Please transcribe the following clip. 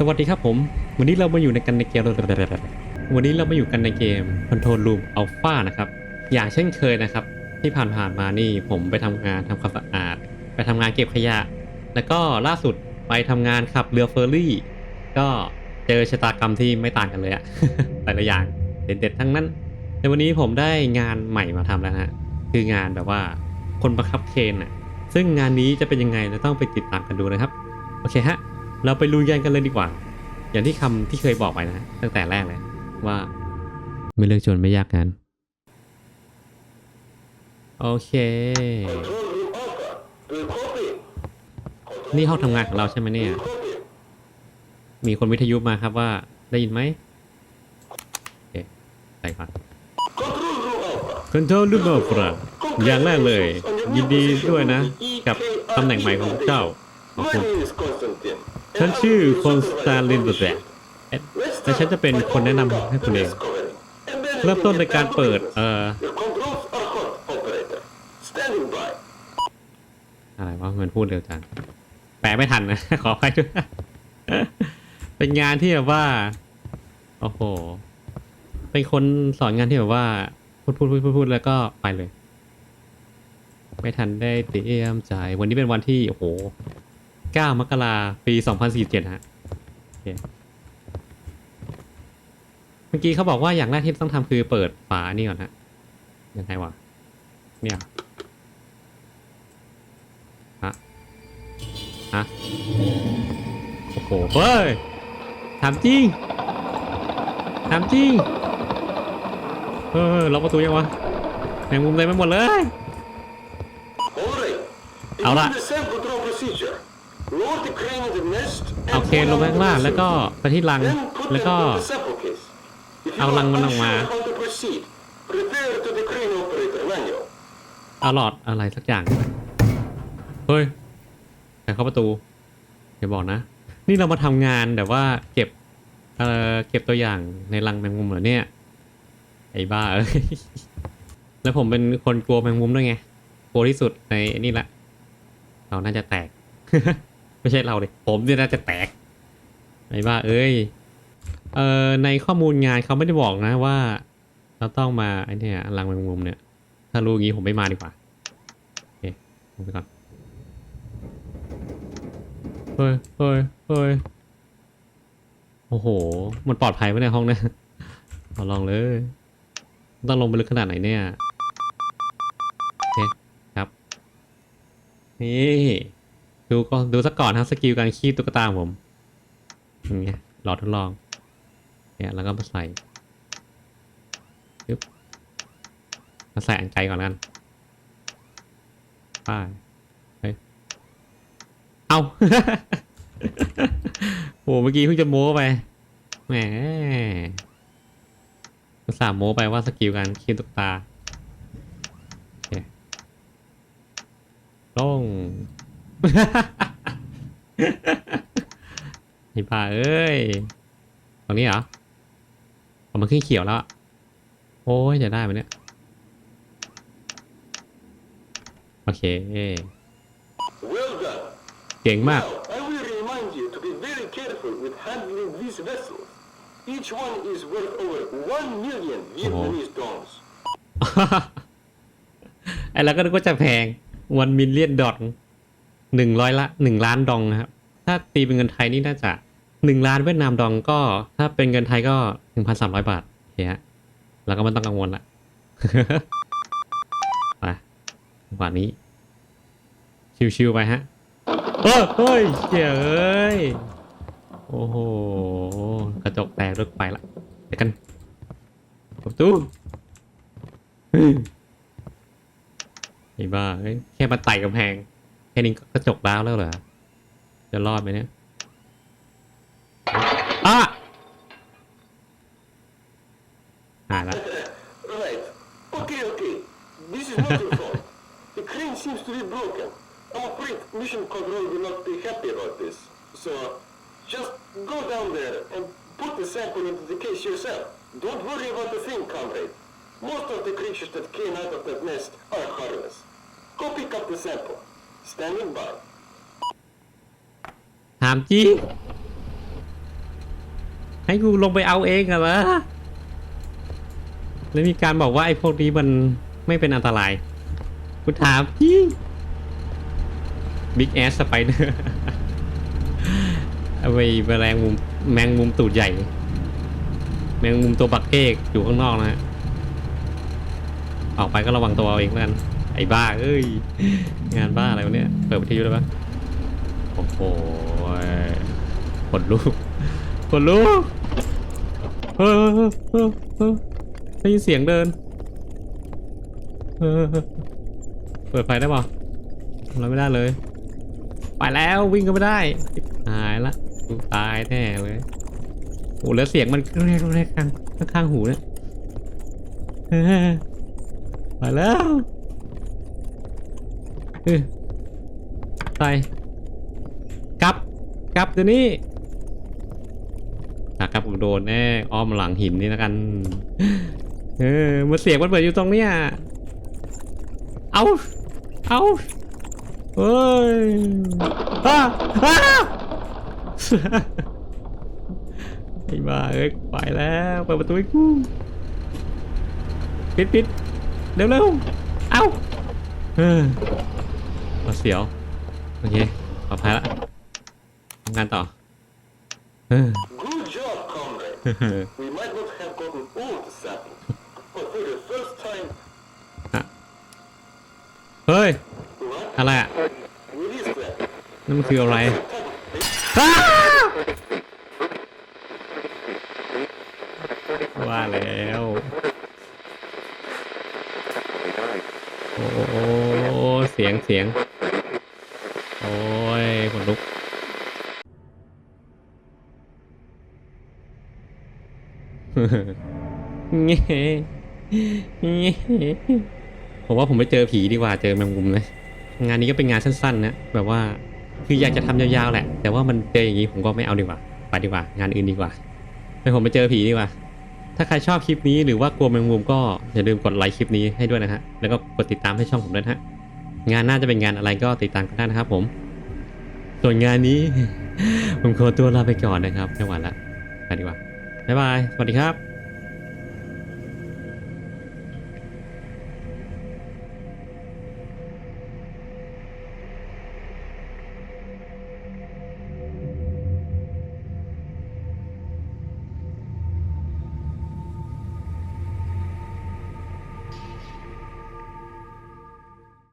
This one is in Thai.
สวัสดีครับผม วันนี้เรามาอยู่ในกันในเกมวันนี้เรามาอยู่กันในเกม Control Room Alpha นะครับ อย่างเช่นเคยนะครับ ที่ผ่านๆมานี่ผมไปทำงานทำความสะอาด ไปทำงานเก็บขยะ แล้วก็ล่าสุดไปทำงานขับเรือเฟอร์รี่ ก็เจอชะตากรรมที่ไม่ต่างกันเลยอะแต่ละอย่างเด็ดๆทั้งนั้น ในวันนี้ผมได้งานใหม่มาทำแล้วฮะ คืองานแบบว่าคนบังคับเคนอะซึ่งงานนี้จะเป็นยังไงเราต้องไปติดตามกันดูนะครับ โอเคฮะ เราไปลุยกันกันเลยดีกว่า อย่างที่คำที่เคยบอกไปนะ ตั้งแต่แรกเลยว่า ไม่เลือกจนไม่ยากงานโอเค นี่ห้องทำงานของเราใช่ไหมเนี่ย มีคนวิทยุมาครับว่าได้ยินไหมโอเคใส่ก่อน Control Room Alpha อย่างแรกเลย ยินดีด้วยนะ กับตำแหน่งใหม่ของเจ้าขอบคุณ ฉันชื่อคอนสแตนลินเดะแและฉันจะเป็นคนแนะนำให้คุณเอง เริ่มต้นในการเปิด เอ่ออะไรวะมันพูดเร็วจังแปลไม่ทันนะ ขออภัยด้วย เป็นงานที่แบบว่า โอ้โห เป็นคนสอนงานที่แบบว่า พูดพูดพูดพูดพูดแล้วก็ไปเลย ไม่ทันได้เตรียมใจ วันนี้เป็นวันที่ โอ้โห 9 มกราปี 2047 ฮะเคเมื่อกี้เขาบอกว่าอย่างแรกที่ต้องทำคือเปิดฝานี่ก่อนฮะยังไงวะ เนี่ยฮะฮะโอ้โหเฮ้ยถามจริงถามจริงเออล็อกประตูยังวะแมงมุมเต็มไปหมดเลย เอาละ เอาเคนลงไปข้างล่างแล้วก็ไปที่รังแล้วก็เอารังมันออกมาเอาหลอดอะไรสักอย่าง เฮ้ยใครเข้าประตูอย่าบอกนะ นี่เรามาทำงานแต่ว่าเก็บเอ่อเก็บตัวอย่างในรังแมงมุมเหรอเนี่ย ไอ้บ้าเอ้ยแล้วผมเป็นคนกลัวแมงมุมด้วยไงกลัวที่สุดในนี่ละ เราน่าจะแตก ไม่ใช่เราเลยผมเนี่ยน่าจะแตกไอ้บ้าเอ้ยเอ่อในข้อมูลงานเขาไม่ได้บอกนะว่า เราต้องมาไอ้นี่ยรังแมงมุมเนี่ย ถ้ารู้อย่างนี้ผมไม่มาดีกว่าโอเคลงไปก่อนเฮ้ยเฮ้ยเฮ้ยโอ้โห มันปลอดภัยไหมในห้องเนี่ยขอลองเลย ต้องลงไปลึกขนาดไหนเนี่ย โอเค ครับ นี่ ดูก็ดูสักก่อนครับสกิลการคีบตุ๊กตาผมอย่างเงี้ยรอทดลอง เนี่ยแล้วก็มาใส่ปึ๊บมาใส่อันไกลก่อนกันป้ายเฮ้ยเอาโอ้เมื่อกี้เพิ่งจะโม้ไป แหมอุตส่าห์โม้ไปว่าสกิลการคีบตุ๊กตาโอเคลง ไอ้บ้าเอ้ยตรงนี้เหรอเอามันขึ้นเขียวแล้วอะโอ้ยจะได้ไหมเนี่ย โอเค Well done. เก่งมาก Now, I will remind you to be very careful with handling these vessels. Each one is worth over one million Vietnamese dollars. ไอ้เราก็นึกว่าจะแพงวันมิลเลียนดอท หนึ่งร้อยละหนึ่งล้านดองนะครับ ถ้าตีเป็นเงินไทยนี่น่าจะหนึ่งล้านเวียดนามดองก็ ถ้าเป็นเงินไทยก็หนึ่งพันสามร้อยบาทโอเคฮะเราก็ไม่ต้องกังวลละไปจังหวะนี้ ชิวๆไปฮะเฮ้ยเฮ้ยเจ๋ยเอ้ยโอ้โห กระจกแตกรถไปละเดี๋ยวกันประตูเฮ้ยไอ้บ้าเอ้ยแค่มาไต่กำแพงแค่นี้ก็กระจกร้าวแล้วเหรอ จะรอดไหมเนี่ยอ่ะหายละ Right. Okay, okay. This is not your fault. The crane seems to be broken. I'm afraid Mission Control will not be happy about this. So, just go down there and put the sample into the case yourself. Don't worry about the thing, comrade. Most of the creatures that came out of that nest are harmless. Go pick up the sample. Standing by. ถามจริง ให้กูลงไปเอาเองอะวะแล้วมีการบอกว่าไอ้พวกนี้มันไม่เป็นอันตราย กูถามจริงบิ๊กแอสสไปเดอร์เอาไปแมลงมุมแมงมุมตูดใหญ่ แมงมุมตัวบักเอกอยู่ข้างนอกนะฮะออกไปก็ระวังตัวเอาเองแล้วกัน ไอ้บ้าเอ้ย งานบ้าอะไรวะเนี่ย เปิดวิทยุได้ปะโอ้โหขนลุกขนลุกเออเออเออเออได้ยินเสียงเดินเออเออเปิดไฟได้ปะทำอะไรไม่ได้เลย ไปแล้ววิ่งก็ไม่ได้ หายละตายแน่เลยโอ้แล้วเสียงมันเรียกเรียกข้างข้างหูเนี่ยเออไปแล้ว ออไปกลับกลับเดี๋ยวนี้ถ้ากลับผมโดนแน่อ้อมหลังหินนี่แล้วกัน เออมันเสียงมันเปิดอยู่ตรงเนี้ยเอาเอาเฮ้ยอ้าอ้าไอ้บ้าเอ้ยไปแล้วเปิดประตูให้กูปิดปิดเร็วเร็วเอ้าเออมา เสียว โอเคปลอดภัยละทำงานต่อเออ Good job, comrade. we might not have gotten all the samples, but for the first time, เฮ้ย what? อะไรอะ What is that? นั่นมันคืออะไร Type of อ้าว่าแล้วโอ้โหเสียงเสียง โอ้ยขนลุกเงี้เงี้ผมว่าผมไปเจอผีดีกว่าเจอแมงมุมนะงานนี้ก็เป็นงานสั้นๆนะแบบว่าคืออยากจะทำยาวๆแหละ แต่ว่ามันเจออย่างนี้ผมก็ไม่เอาดีกว่าไปดีกว่า งานอื่นดีกว่าไปผมไปเจอผีดีกว่า ถ้าใครชอบคลิปนี้หรือว่ากลัวแมงมุมก็อย่าลืมกดไลค์คลิปนี้ให้ด้วยนะฮะแล้วก็กดติดตามให้ช่องผมด้วยนะฮะ งานน่าจะเป็นงานอะไรก็ติดตามกันได้นะครับ ผม ส่วนงานนี้ ผมขอตัวลาไปก่อนนะครับไม่ไหวละไปดีกว่าบ๊ายบายสวัสดีครับ